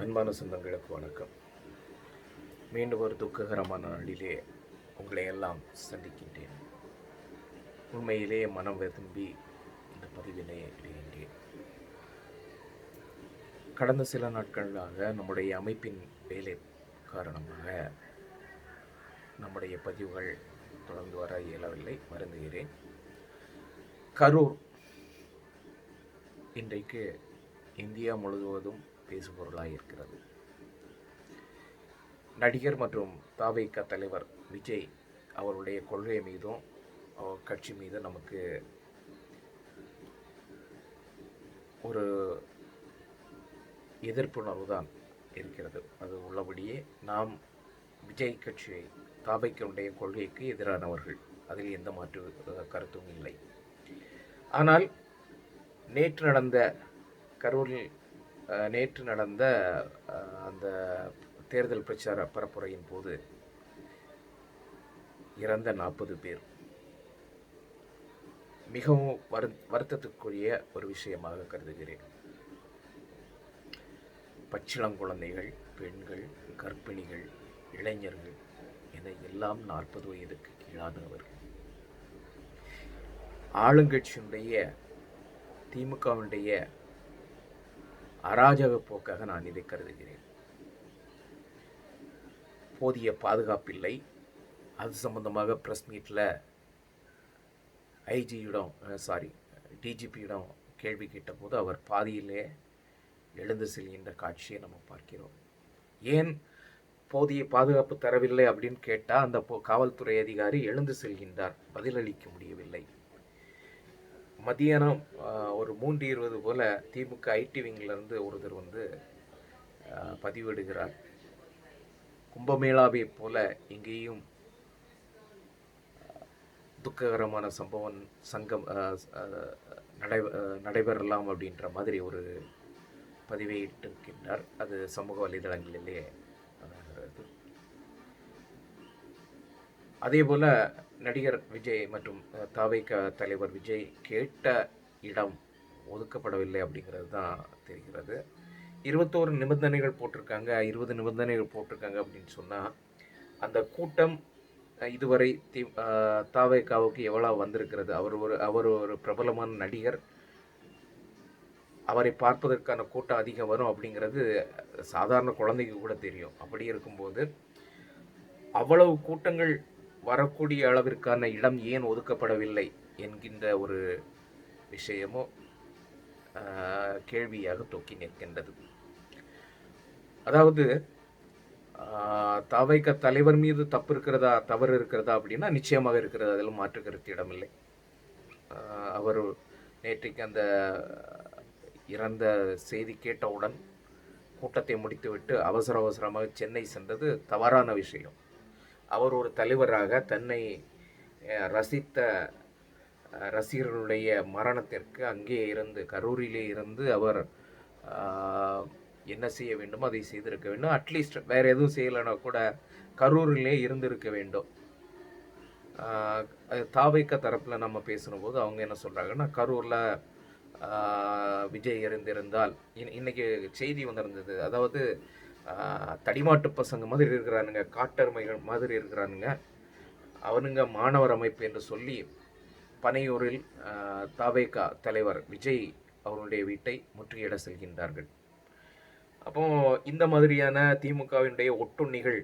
அன்பான சொந்தங்களுக்கு வணக்கம். மீண்டும் ஒரு துக்ககரமான நாளிலே உங்களை எல்லாம் சந்திக்கின்றேன். உண்மையிலே மனம் வெதும்பி இந்த பதிவினை இடுகின்றேன் கடந்த சில நாட்களாக நம்முடைய அமைப்பின் வேலை காரணமாக நம்முடைய பதிவுகள் தொடர்ந்து வர இயலவில்லை வருந்துகிறேன். கரூர் இன்றைக்கு இந்தியா முழுவதும் பேசுபொருளாக இருக்கிறது. நடிகர் மற்றும் தாவைக்க தலைவர் விஜய் அவருடைய கொள்கை மீதும் அவர் கட்சி மீதும் நமக்கு ஒரு எதிர்ப்புணர்வு தான் இருக்கிறது. அது உள்ளபடியே நாம் விஜய் கட்சியை தாபைக்கனுடைய கொள்கைக்கு எதிரானவர்கள். அதில் எந்த மாற்று கருத்தும் இல்லை. ஆனால் நேற்று நடந்த கரூரில் நேற்று நடந்த அந்த தேர்தல் பிரச்சார பரப்புரையின் போது இறந்த நாற்பது பேர். மிகவும் வரு வருத்தத்துக்குரிய ஒரு விஷயமாக கருதுகிறேன். பச்சிளங்குழந்தைகள் பெண்கள் கர்ப்பிணிகள் இளைஞர்கள் என எல்லாம் நாற்பது வயதுக்கு கீழானவர்கள் ஆளுங்கட்சியினுடைய திமுகவினுடைய அராஜக போக்காக நான் இதை கருதுகிறேன். போதிய பாதுகாப்பில்லை அது சம்பந்தமாக ப்ரெஸ் மீட்டில் ஐஜியிடம் சாரி டிஜிபியிடம் கேள்வி கேட்டபோது அவர் பாதியிலே எழுந்து செல்கின்ற காட்சியை நம்ம பார்க்கிறோம். ஏன் போதிய பாதுகாப்பு தரவில்லை அப்படின்னு கேட்டால் அந்த போ- காவல்துறை அதிகாரி எழுந்து செல்கின்றார். பதிலளிக்க முடியவில்லை. மதியானம் ஒரு மூன்று இருபது போல் திமுக ஐடி விங்கிலிருந்து ஒருத்தர் வந்து பதிவிடுகிறார். கும்பமேளாவை போல இங்கேயும் துக்ககரமான சம்பவம் சங்கம் நடை நடைபெறலாம் அப்படின்ற மாதிரி ஒரு பதிவையிட்டிருக்கின்றார் அது சமூக வலைதளங்களிலே அதே போல் நடிகர் விஜய் மற்றும் தாவைக்க தலைவர் விஜய் கேட்ட இடம் ஒதுக்கப்படவில்லை அப்படிங்கிறது தான் தெரிகிறது. இருபத்தோரு நிபந்தனைகள் போட்டிருக்காங்க. இருபது நிபந்தனைகள் போட்டிருக்காங்க அப்படின்னு சொன்னால் அந்த கூட்டம் இதுவரை தி அஹ், தாவைக்காவுக்கு எவ்வளோ வந்திருக்கிறது? அவர் ஒரு அவர் ஒரு பிரபலமான நடிகர். அவரை பார்ப்பதற்கான கூட்டம் அதிகம் வரும் அப்படிங்கிறது சாதாரண குழந்தைக்கு கூட தெரியும். அப்படி இருக்கும்போது அவ்வளவு கூட்டங்கள் வரக்கூடிய அளவிற்கான இடம் ஏன் ஒதுக்கப்படவில்லை என்கின்ற ஒரு விஷயமோ கேள்வியாக தொக்கி நிற்கின்றது. அதாவது தவைக்க தலைவர் மீது தப்பு இருக்கிறதா தவறு இருக்கிறதா அப்படின்னா நிச்சயமாக இருக்கிறது. அதில் மாற்று கருத்து இடமில்லை. அவர் நேற்றைக்கு அந்த இறந்த செய்தி கேட்டவுடன் கூட்டத்தை முடித்துவிட்டு அவசர அவசரமாக சென்னை சென்றது தவறான விஷயம். அவர் ஒரு தலைவராக தன்னை ரசித்த ரசிகர்களுடைய மரணத்திற்கு அங்கே இருந்து கரூரிலே இருந்து அவர் என்ன செய்ய வேண்டுமோ அதை செய்திருக்க வேண்டும். அட்லீஸ்ட் வேறு எதுவும் செய்யலைன்னா கூட கரூரிலே இருந்திருக்க வேண்டும். தாவைக்க தரப்பில் நம்ம பேசும்போது அவங்க என்ன சொல்கிறாங்கன்னா கரூரில் விஜய் இருந்திருந்தால் இன் இன்னைக்கு செய்தி வந்திருந்தது. அதாவது தடிமாட்டு பசங்க மாதிரி இருக்கிறானுங்க காட்டெருமைகள் மாதிரி இருக்கிறானுங்க. அவனுங்க மாணவர் அமைப்பு என்று சொல்லி பனையூரில் தாவேகா தலைவர் விஜய் அவருடைய வீட்டை முற்றுகையிட செல்கின்றார்கள். அப்போ இந்த மாதிரியான திமுகவினுடைய ஒட்டுண்ணிகள்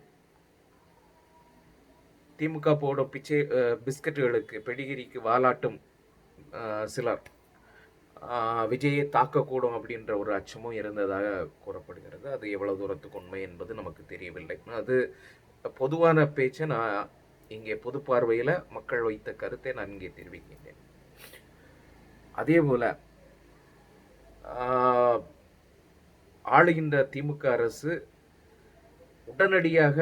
திமுக போடும் பிச்சை பிஸ்கட்டுகளுக்கு பெடிகிரிக்கு வாலாட்டும் சிலர் விஜயை தாக்கக்கூடும் அப்படின்ற ஒரு அச்சமும் இருந்ததாக கூறப்படுகிறது. அது எவ்வளவு தூரத்துக்கு உண்மை என்பது நமக்கு தெரியவில்லை. அது பொதுவான பேச்சை நான் இங்கே பொது பார்வையில் மக்கள் வைத்த கருத்தை நான் இங்கே தெரிவிக்கின்றேன். அதே போல் ஆளுகின்ற திமுக அரசு உடனடியாக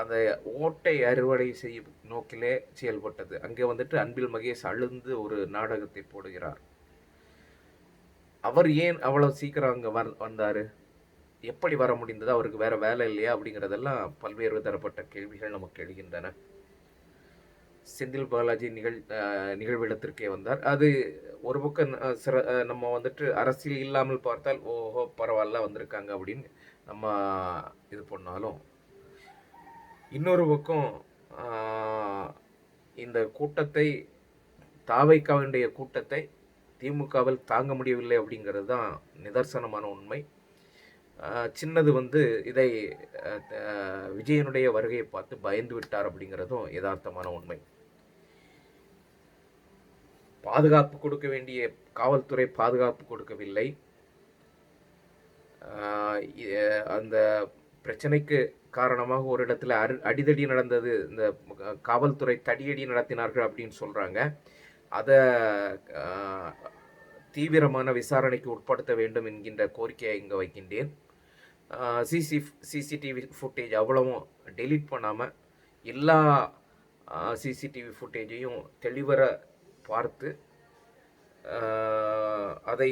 அந்த ஓட்டை அறுவடை செய்யும் நோக்கிலே செயல்பட்டது. அங்கே வந்துட்டு அன்பில் மகேஷ் அழுந்து ஒரு நாடகத்தை போடுகிறார். அவர் ஏன் அவ்வளோ சீக்கிரம் அங்கே வர் வந்தார்? எப்படி வர முடிந்தது? அவருக்கு வேற வேலை இல்லையா? அப்படிங்கிறதெல்லாம் பல்வேறு தரப்பட்ட கேள்விகள் நமக்கு எழுகின்றன. செந்தில் பாலாஜி நிகழ் நிகழ்விடத்திற்கே வந்தார். அது ஒரு பக்கம் சிற நம்ம வந்துட்டு அரசியல் இல்லாமல் பார்த்தால் ஓஹோ பரவாயில்ல வந்திருக்காங்க அப்படின்னு நம்ம இது பண்ணாலும். இன்னொரு பக்கம் இந்த கூட்டத்தை தாவைக்காவினுடைய கூட்டத்தை திமுகவில் தாங்க முடியவில்லை அப்படிங்கிறது தான் நிதர்சனமான உண்மை. ஆஹ், சின்னது வந்து இதை அஹ், விஜயனுடைய வருகையை பார்த்து பயந்து விட்டார் அப்படிங்கிறதும் யதார்த்தமான உண்மை. பாதுகாப்பு கொடுக்க வேண்டிய காவல்துறை பாதுகாப்பு கொடுக்கவில்லை. ஆஹ் அந்த பிரச்சனைக்கு காரணமாக ஒரு இடத்துல அடிதடி நடந்தது. இந்த காவல்துறை தடியடி நடத்தினார்கள் அப்படின்னு சொல்றாங்க. அதை தீவிரமான விசாரணைக்கு உட்படுத்த வேண்டும் என்கின்ற கோரிக்கையை இங்கே வைக்கின்றேன். சிசி சிசிடிவி ஃபுட்டேஜ் அவ்வளவும் டெலீட் பண்ணாமல் எல்லா சிசிடிவி ஃபுட்டேஜையும் தெளிவர பார்த்து அதை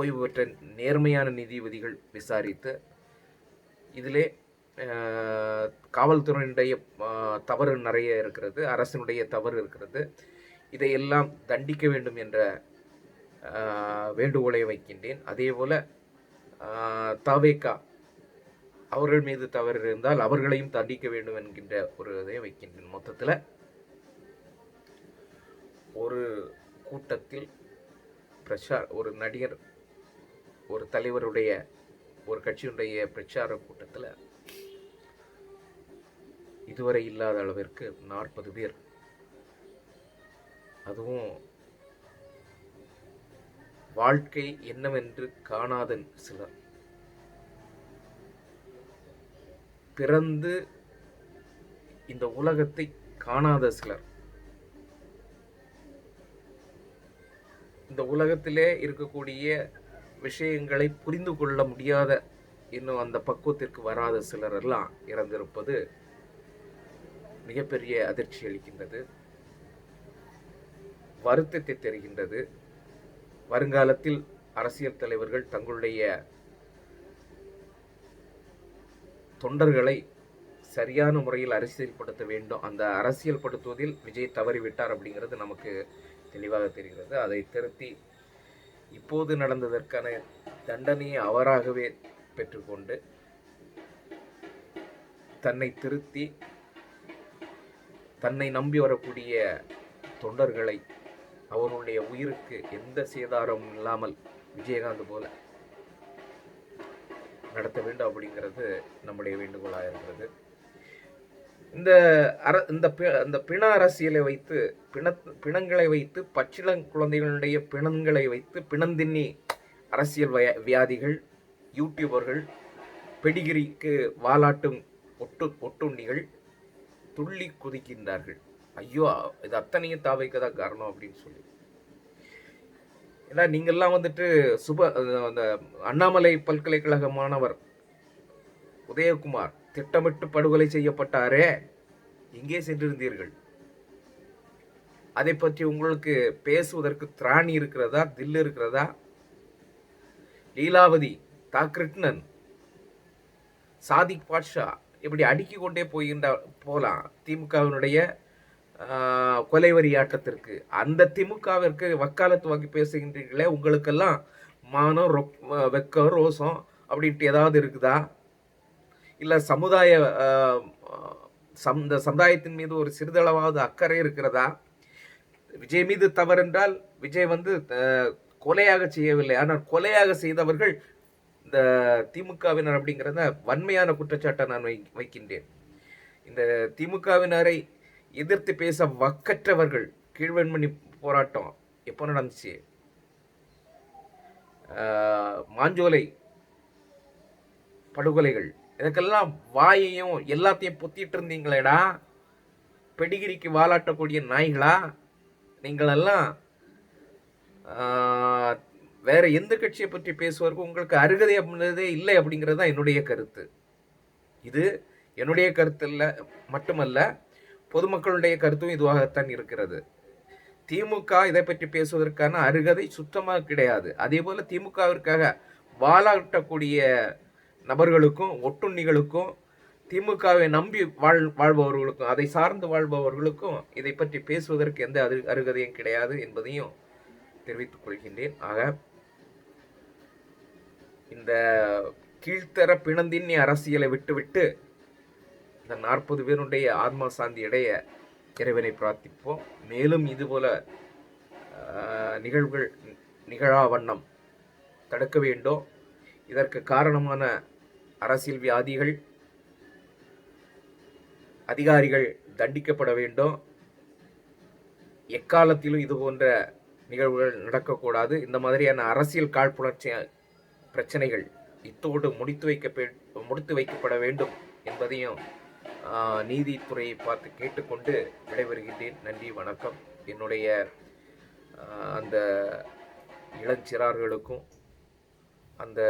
ஓய்வு பெற்ற நேர்மையான நீதிபதிகள் விசாரித்து இதிலே காவல்துறையினுடைய தவறு நிறைய இருக்கிறது அரசினுடைய தவறு இருக்கிறது. இதையெல்லாம் தண்டிக்க வேண்டும் என்ற வேண்டுகோளை வைக்கின்றேன். அதேபோல ஆஹ், தவேகா அவர்கள் மீது தவறு இருந்தால் அவர்களையும் தண்டிக்க வேண்டும் என்கின்ற ஒரு இதை வைக்கின்றேன். மொத்தத்தில் ஒரு கூட்டத்தில் பிரச்சார் ஒரு நடிகர் ஒரு தலைவருடைய ஒரு கட்சியினுடைய பிரச்சார கூட்டத்தில் இதுவரை இல்லாத அளவிற்கு நாற்பது பேர். அதுவும் வாழ்க்கை என்னவென்று காணாத சிலர். பிறந்து இந்த உலகத்தை காணாத சிலர். இந்த உலகத்திலே இருக்கக்கூடிய விஷயங்களை புரிந்து கொள்ள முடியாத இன்னும் அந்த பக்குவத்திற்கு வராத சிலர் எல்லாம் இறந்திருப்பது மிகப்பெரிய அதிர்ச்சி அளிக்கின்றது. வருத்தத்தை தெரிகின்றது. வருங்காலத்தில் அரசியல் தலைவர்கள் தங்களுடைய தொண்டர்களை சரியான முறையில் அரசியல்படுத்த வேண்டும். அந்த அரசியல்படுத்துவதில் விஜய் தவறிவிட்டார் அப்படிங்கிறது நமக்கு தெளிவாக தெரிகிறது. அதை திருத்தி இப்போது நடந்ததற்கான தண்டனையை அவராகவே பெற்றுக்கொண்டு தன்னை திருத்தி தன்னை நம்பி வரக்கூடிய தொண்டர்களை அவருடைய உயிருக்கு எந்த சேதாரமும் இல்லாமல் விஜயகாந்த் போல நடத்த வேண்டும் அப்படிங்கிறது நம்முடைய வேண்டுகோளாக இருக்கிறது. இந்த அர இந்த பி- இந்த பிண அரசியலை வைத்து பிண பிணங்களை வைத்து பச்சிளங் குழந்தைகளுடைய பிணங்களை வைத்து பிணந்தின்னி அரசியல் வய வியாதிகள் யூடியூபர்கள் பெடிகிரிக்கு வாலாட்டும் ஒட்டு ஒட்டுண்ணிகள் துள்ளி குதிக்கின்றார்கள். ஐயோ இது அத்தனையும் தாவைக்கு தான் காரணம் அப்படின்னு சொல்லி. ஏன்னா நீங்கள்லாம் வந்துட்டு சுப அந்த அண்ணாமலை பல்கலைக்கழக மாணவர் உதயகுமார் திட்டமிட்டு படுகொலை செய்யப்பட்டாரே எங்கே சென்றிருந்தீர்கள். அதை பற்றி உங்களுக்கு பேசுவதற்கு திராணி இருக்கிறதா தில் இருக்கிறதா? லீலாவதி தாக்ரிட்னன் சாதிக் பாட்ஷா இப்படி அடுக்கிக் கொண்டே போகின்ற போகலாம். திமுகவினுடைய கொலைவரி ஆட்டத்திற்கு. அந்த திமுகவிற்கு வக்காலத்து வாங்கி பேசுகின்றீர்களே உங்களுக்கெல்லாம் மானம் ரொக் வெக்கம் ரோசம் அப்படின்ட்டு ஏதாவது இருக்குதா? இல்லை சமுதாய சம் இந்த சமுதாயத்தின் மீது ஒரு சிறிதளவாவது அக்கறை இருக்கிறதா? விஜய் மீது தவறென்றால் விஜய் வந்து கொலையாக செய்யவில்லை. ஆனால் கொலையாக செய்தவர்கள் இந்த திமுகவினர் அப்படிங்கிறத வன்மையான குற்றச்சாட்டை நான் வை வைக்கின்றேன். இந்த திமுகவினரை எதிர்த்து பேச வக்கற்றவர்கள் கீழ்வெண்மணி போராட்டம் எப்போ நடந்துச்சு? மாஞ்சோலை படுகொலைகள் இதுக்கெல்லாம் வாயையும் எல்லாத்தையும் பொத்திட்டு இருந்தீங்களேடா? பெடிகிரிக்கு வாலாட்டக்கூடிய நாய்களா? நீங்களெல்லாம் வேற எந்த கட்சியை பற்றி பேசுவதற்கு உங்களுக்கு அருகதை அப்படின்றதே இல்லை அப்படிங்கிறது தான் என்னுடைய கருத்து. இது என்னுடைய கருத்து இல்லை மட்டுமல்ல பொதுமக்களுடைய கருத்தும் இதுவாகத்தான் இருக்கிறது. திமுக இதை பற்றி பேசுவதற்கான அருகதை சுத்தமாக கிடையாது. அதே போல் திமுகவிற்காக வாழாட்டக்கூடிய நபர்களுக்கும் ஒட்டுண்ணிகளுக்கும் திமுகவை நம்பி வாழ் வாழ்பவர்களுக்கும் அதை சார்ந்து வாழ்பவர்களுக்கும் இதை பற்றி பேசுவதற்கு எந்த அரு அருகதையும் கிடையாது என்பதையும் தெரிவித்துக் கொள்கின்றேன். ஆக இந்த கீழ்த்தர பிணந்தின்னி அரசியலை விட்டுவிட்டு இந்த நாற்பது பேருடைய ஆத்மா சாந்தி அடைய இறைவனை பிரார்த்திப்போம். மேலும் இதுபோல நிகழ்வுகள் நிகழா வண்ணம் தடுக்க வேண்டும். இதற்கு காரணமான அரசியல் வியாதிகள் அதிகாரிகள் தண்டிக்கப்பட வேண்டும். எக்காலத்திலும் இது போன்ற நிகழ்வுகள் நடக்கக்கூடாது. இந்த மாதிரியான அரசியல் காழ்ப்புணர்ச்சி பிரச்சனைகள் இத்தோடு முடித்து வைக்க முடித்து வைக்கப்பட வேண்டும் என்பதையும் நீதித்துறையை பார்த்து கேட்டுக்கொண்டு விடைபெறுகின்றேன். நன்றி வணக்கம். என்னுடைய அந்த இளஞ்சிறார்களுக்கும் அந்த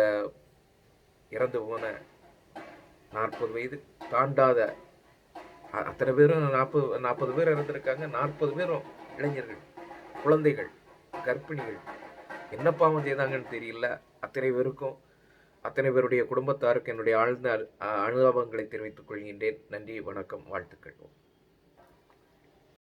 இறந்து போன நாற்பது வயது தாண்டாத அத்தனை பேரும் நாற்பது நாற்பது பேர் இறந்துருக்காங்க. நாற்பது பேரும் இளைஞர்கள் குழந்தைகள் கர்ப்பிணிகள். என்ன பாவம் செய்தாங்கன்னு தெரியல. அத்தனை பேருக்கும் அத்தனை பேருடைய குடும்பத்தாருக்கு என்னுடைய ஆழ்ந்த அனுதாபங்களை தெரிவித்துக் கொள்கின்றேன். நன்றி வணக்கம் வாழ்த்துக்கள்.